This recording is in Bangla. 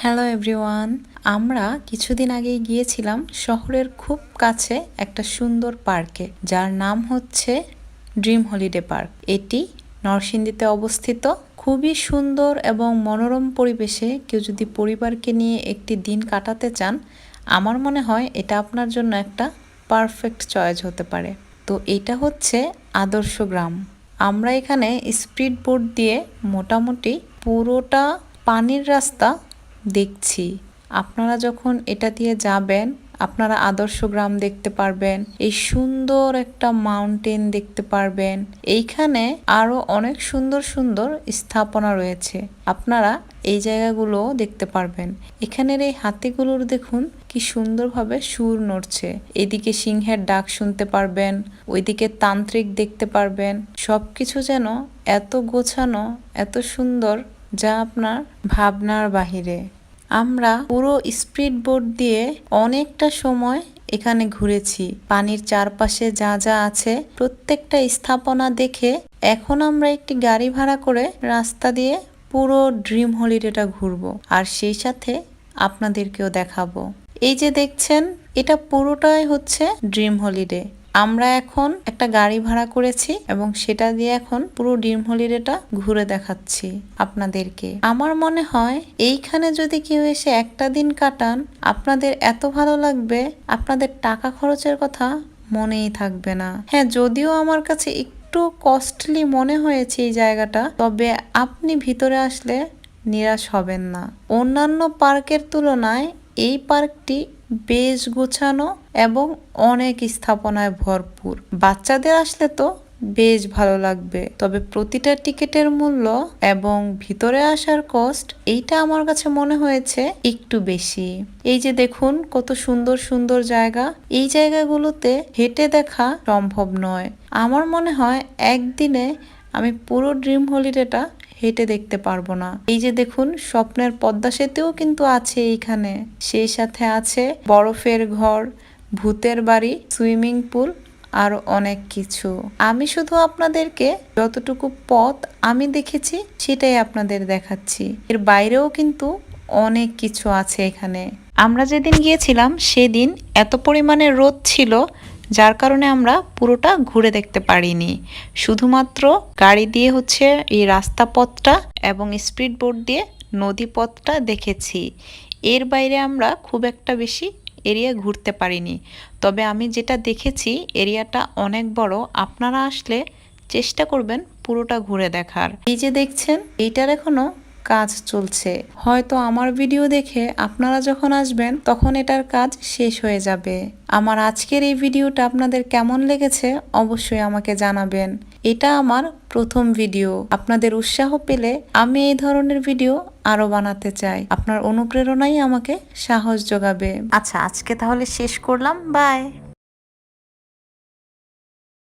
হ্যালো এভরিওয়ান আমরা কিছুদিন আগে গিয়েছিলাম শহরের খুব কাছে একটা সুন্দর পার্কে, যার নাম হচ্ছে ড্রিম হলিডে পার্ক এটি নরসিংদীতে অবস্থিত। খুবই সুন্দর এবং মনোরম পরিবেশে কেউ যদি পরিবারকে নিয়ে একটি দিন কাটাতে চান, আমার মনে হয় এটা আপনার জন্য একটা পারফেক্ট চয়েস হতে পারে। তো এটা হচ্ছে আদর্শ গ্রাম। আমরা এখানে স্পিড বোট দিয়ে মোটামুটি পুরোটা পানির রাস্তা দেখছি। আপনারা যখন এটা দিয়ে যাবেন, আপনারা আদর্শ গ্রাম দেখতে পারবেন, এই সুন্দর একটা মাউন্টেন দেখতে পারবেন। এইখানে আরও অনেক সুন্দর সুন্দর স্থাপনা রয়েছে। আপনারা এই জায়গাগুলো দেখতে পারবেন। এখানের এই হাতিগুলোর দেখুন, কি সুন্দরভাবে সুর নড়ছে। এদিকে সিংহের ডাক শুনতে পারবেন, ওইদিকে তান্ত্রিক দেখতে পারবেন। সবকিছু যেন এত গোছানো, এত সুন্দর, যা আপনার ভাবনার বাহিরে। আমরা পুরো স্পিড বোট দিয়ে অনেকটা সময় এখানে ঘুরেছি। পানির চারপাশে যা যা আছে, প্রত্যেকটা স্থাপনা দেখে এখন আমরা একটি গাড়ি ভাড়া করে রাস্তা দিয়ে পুরো ড্রিম হলিডেটা ঘুরবো। আর সেই সাথে আপনাদেরকেও দেখাবো। এই যে দেখছেন, এটা পুরোটাই হচ্ছে ড্রিম হলিডে আমরা এখন একটা গাড়ি ভাড়া করেছি এবং সেটা দিয়ে এখন পুরো ডিম হলিডেটা ঘুরে দেখাচ্ছি আপনাদেরকে। আমার মনে হয় এইখানে যদি কেউ এসে একটা দিন কাটান, আপনাদের এত ভালো লাগবে, আপনাদের টাকা খরচের কথা মনেই থাকবে না। হ্যাঁ যদিও আমার কাছে একটু কস্টলি মনে হয়েছে এই জায়গাটা, তবে আপনি ভিতরে আসলে নিরাশ হবেন না। অন্যান্য পার্কের তুলনায় এই পার্কটি বেশ গোছানো এবং অনেক স্থাপনায় ভরপুর। বাচ্চাদের আসলে তো বেশ ভালো লাগবে। তবে প্রতিটা টিকিটের মূল্য এবং ভিতরে আসার কস্ট এইটা আমার কাছে মনে হয়েছে একটু বেশি। এই যে দেখুন, কত সুন্দর সুন্দর জায়গা। এই জায়গাগুলোতে হেঁটে দেখা সম্ভব নয়। আমার মনে হয় একদিনে আমি পুরো ড্রিম হলিডেটা হেঁটে দেখতে পারব না। এই যে দেখুন, স্বপ্নের পদ্মা সেতুও কিন্তু আছে এইখানে। সেই সাথে আছে বরফের ঘর, ভূতের বাড়ি, সুইমিং পুল, আর অনেক কিছু। আমি শুধু আপনাদেরকে যতটুকু পথ আমি দেখেছি, সেটাই আপনাদের দেখাচ্ছি। এর বাইরেও কিন্তু অনেক কিছু আছে এখানে। আমরা যেদিন গিয়েছিলাম, সেদিন এত পরিমাণে রোদ ছিল যার কারণে আমরা পুরোটা ঘুরে দেখতে পারিনি। শুধুমাত্র গাড়ি দিয়ে হচ্ছে এই রাস্তা পথটা এবং স্পিড বোট দিয়ে নদী পথটা দেখেছি। এর বাইরে আমরা খুব একটা বেশি এরিয়া ঘুরতে পারিনি। তবে আমি যেটা দেখেছি, এরিয়াটা অনেক বড়। আপনারা আসলে চেষ্টা করবেন পুরোটা ঘুরে দেখার। এই যে দেখছেন, এইটার এখনও কাজ চলছে। হয়তো আমার ভিডিও দেখে আপনারা যখন আসবেন, তখন এটার কাজ শেষ হয়ে যাবে। আমার আজকের এই ভিডিওটা আপনাদের কেমন লেগেছে অবশ্যই আমাকে জানাবেন। এটা আমার প্রথম ভিডিও আপনাদের উৎসাহ পেলে আমি এই ধরনের ভিডিও আরও বানাতে চাই। আপনার অনুপ্রেরণাই আমাকে সাহস যোগাবে। আচ্ছা আজকে তাহলে শেষ করলাম। বাই